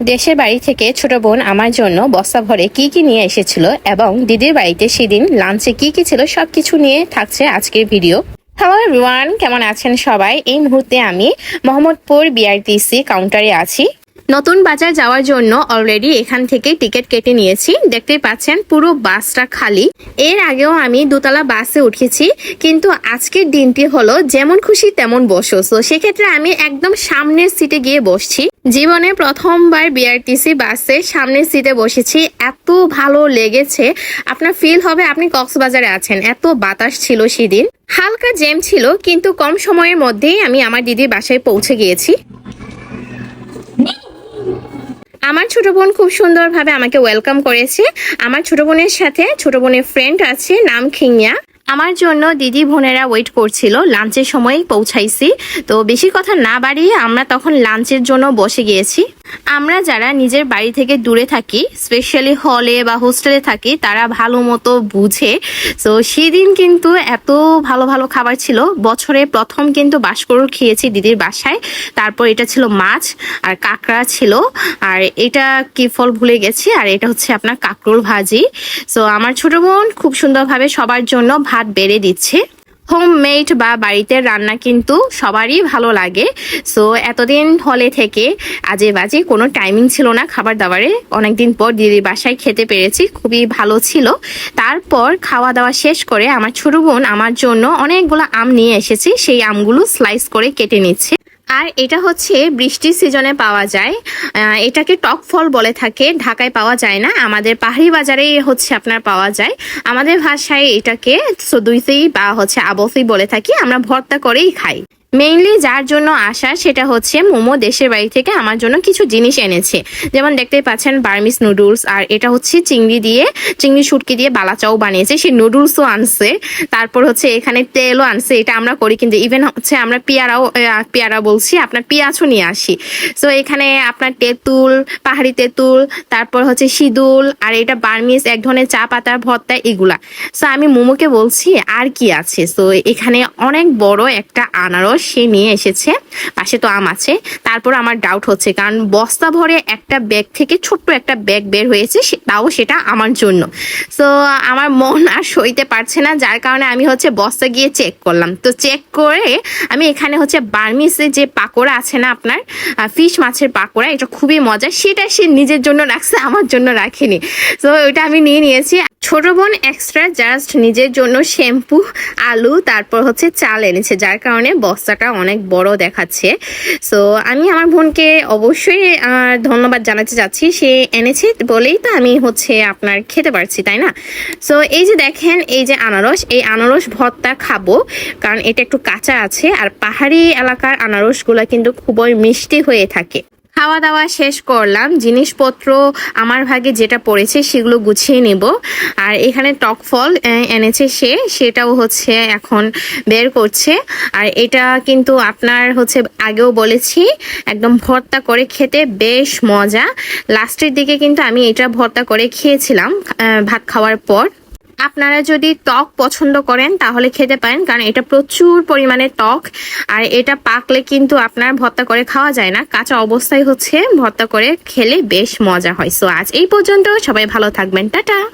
দেশের বাড়ি থেকে ছোট বোন আমার জন্য বস্তা ভরে কি কি নিয়ে এসেছিল এবং দিদির বাড়িতে সেদিন লাঞ্চে কি কি ছিল সব কিছু নিয়ে থাকছে আজকের ভিডিও। হ্যালো এভরিওয়ান কেমন আছেন সবাই? এই মুহূর্তে আমি মোহাম্মদপুর বিআরটিসি কাউন্টারে আছি। নতুন বাজার যাওয়ার জন্য অলরেডি এখান থেকে টিকিট কেটে নিয়েছি। দেখতেই পাচ্ছেন, পুরো বাসটা খালি। এর আগেও আমি দোতলা বাসে উঠেছি, কিন্তু আজকের দিনটি হলো যেমন খুশি তেমন বসো। তো সেক্ষেত্রে আমি একদম সামনের সিটে গিয়ে বসছি। জীবনে প্রথমবার বিআরটিসি বাসে সামনের সিটে বসেছি। এত ভালো লেগেছে। আপনার ফিল হবে আপনি কক্সবাজারে আছেন। এত বাতাস ছিল সেদিন। হালকা জেম ছিল, কিন্তু কম সময়ের মধ্যেই আমি আমার দিদির বাসায় পৌঁছে গিয়েছি। আমার ছোট বোন খুব সুন্দরভাবে আমাকে ওয়েলকাম করেছে। আমার ছোট বোনের সাথে ছোট বোনের ফ্রেন্ড আছে, নাম খিংয়া। আমার জন্য দিদি বোনেরা ওয়েট করছিল লাঞ্চের সময় পৌঁছাইছি। তো বেশি কথা না বাড়িয়ে আমরা তখন লাঞ্চের জন্য বসে গিয়েছি। আমরা যারা নিজের বাড়ি থেকে দূরে থাকি স্পেশালি হলে বা হোস্টেলে থাকি, তারা ভালো মতো বুঝে। তো সেদিন কিন্তু এত ভালো ভালো খাবার ছিল। বছরে প্রথম কিন্তু বাসকরুল খেয়েছি দিদির বাসায়। তারপর এটা ছিল মাছ আর কাঁকড়া ছিল। আর এটা কি ফল ভুলে গেছি, আর এটা হচ্ছে আপনার কাঁকরোল ভাজি। তো আমার ছোট বোন খুব সুন্দরভাবে সবার জন্য ভাত বেড়ে দিচ্ছে। হোমমেড বা বাড়িতে রান্না কিন্তু সবারই ভালো লাগে। সো এতদিন হলে থেকে আজে বাজে কোনো টাইমিং ছিল না খাবার দাবারে অনেকদিন পর দিদির বাসায় খেতে পেরেছি, খুবই ভালো ছিল। তারপর খাওয়া দাওয়া শেষ করে আমার ছোট বোন আমার জন্য অনেকগুলো আম নিয়ে এসেছে। সেই আমগুলো স্লাইস করে কেটে নিচ্ছে। আর এটা হচ্ছে বৃষ্টির সিজনে পাওয়া যায়। এটাকে টক ফল বলে থাকে, ঢাকায় পাওয়া যায় না। আমাদের পাহাড়ি বাজারে হচ্ছে আপনার পাওয়া যায়। আমাদের ভাষায় এটাকে দুইতেই বা হচ্ছে আবফি বলে থাকি। আমরা ভর্তা করেই খাই। মেইনলি যার জন্য আসা সেটা হচ্ছে মোমো দেশের বাড়ি থেকে আমার জন্য কিছু জিনিস এনেছে। যেমন দেখতেই পাচ্ছেন বার্মিস নুডলস আর এটা হচ্ছে চিংড়ি দিয়ে, চিংড়ি শুটকি দিয়ে বালাচাও বানিয়েছে। সেই নুডলসও আনছে। তারপর হচ্ছে এখানে তেলও আনছে। এটা আমরা করি কিন্তু ইভেন হচ্ছে আমরা পেয়ারাও পেয়ারা বলছি, আপনার পেঁয়াজও নিয়ে আসি। সো এখানে আপনার তেঁতুল, পাহাড়ি তেঁতুল, তারপর হচ্ছে সিঁদুল আর এটা বার্মিস, এক ধরনের চা পাতার ভর্তা, এগুলা। সো আমি মোমোকে বলছি আর কি আছে? সো এখানে অনেক বড় একটা আনারস সে নিয়ে এসেছে, পাশে তো আম আছে। তারপর আমার ডাউট হচ্ছে, কারণ বস্তা ভরে একটা ব্যাগ থেকে ছোট্ট একটা ব্যাগ বের হয়েছে তাও সেটা আমার জন্য। সো আমার মন আর সইতে পারছে না, যার কারণে আমি হচ্ছে বস্তা গিয়ে চেক করলাম। তো চেক করে আমি এখানে হচ্ছে বার্মিসে যে পাকোড়া আছে না আপনার ফিশ মাছের পাকোড়া, এটা খুবই মজা সেটা সে নিজের জন্য রাখছে, আমার জন্য রাখেনি। তো ওইটা আমি নিয়ে নিয়েছি। ছোট বোন এক্সট্রা জাস্ট নিজের জন্য শ্যাম্পু আলু, তারপর হচ্ছে চাল এনেছে, যার কারণে বস্তাটা অনেক বড় দেখাচ্ছে। সো আমি আমার বোনকে অবশ্যই ধন্যবাদ জানাতে চাচ্ছি। সে এনেছে বলেই তো আমি হচ্ছে আপনার খেতে পারছি, তাই না? সো এই যে দেখেন, এই যে আনারস, এই আনারস ভর্তা খাব, কারণ এটা একটু কাঁচা আছে। আর পাহাড়ি এলাকার আনারসগুলো কিন্তু খুবই মিষ্টি হয়ে থাকে। খাওয়া দাওয়া শেষ করলাম। জিনিসপত্র আমার ভাগে যেটা পড়েছে সেগুলো গুছিয়ে নেব। আর এখানে টক ফল এনেছে সে, সেটাও হচ্ছে এখন বের করছে। আর এটা কিন্তু আপনার হচ্ছে আগেও বলেছি, একদম ভর্তা করে খেতে বেশ মজা। লাস্টের দিকে কিন্তু আমি এটা ভর্তা করে খেয়েছিলাম ভাত খাওয়ার পর। আপনারা যদি টক পছন্দ করেন, তাহলে খেতে পারেন, কারণ এটা প্রচুর পরিমাণে টক আর এটা পাকলে কিন্তু আপনার ভর্তা করে খাওয়া যায় না। কাঁচা অবস্থায় হচ্ছে ভর্তা করে খেলে বেশ মজা হয়। সো আজ এই পর্যন্ত, সবাই ভালো থাকবেন। টাটা!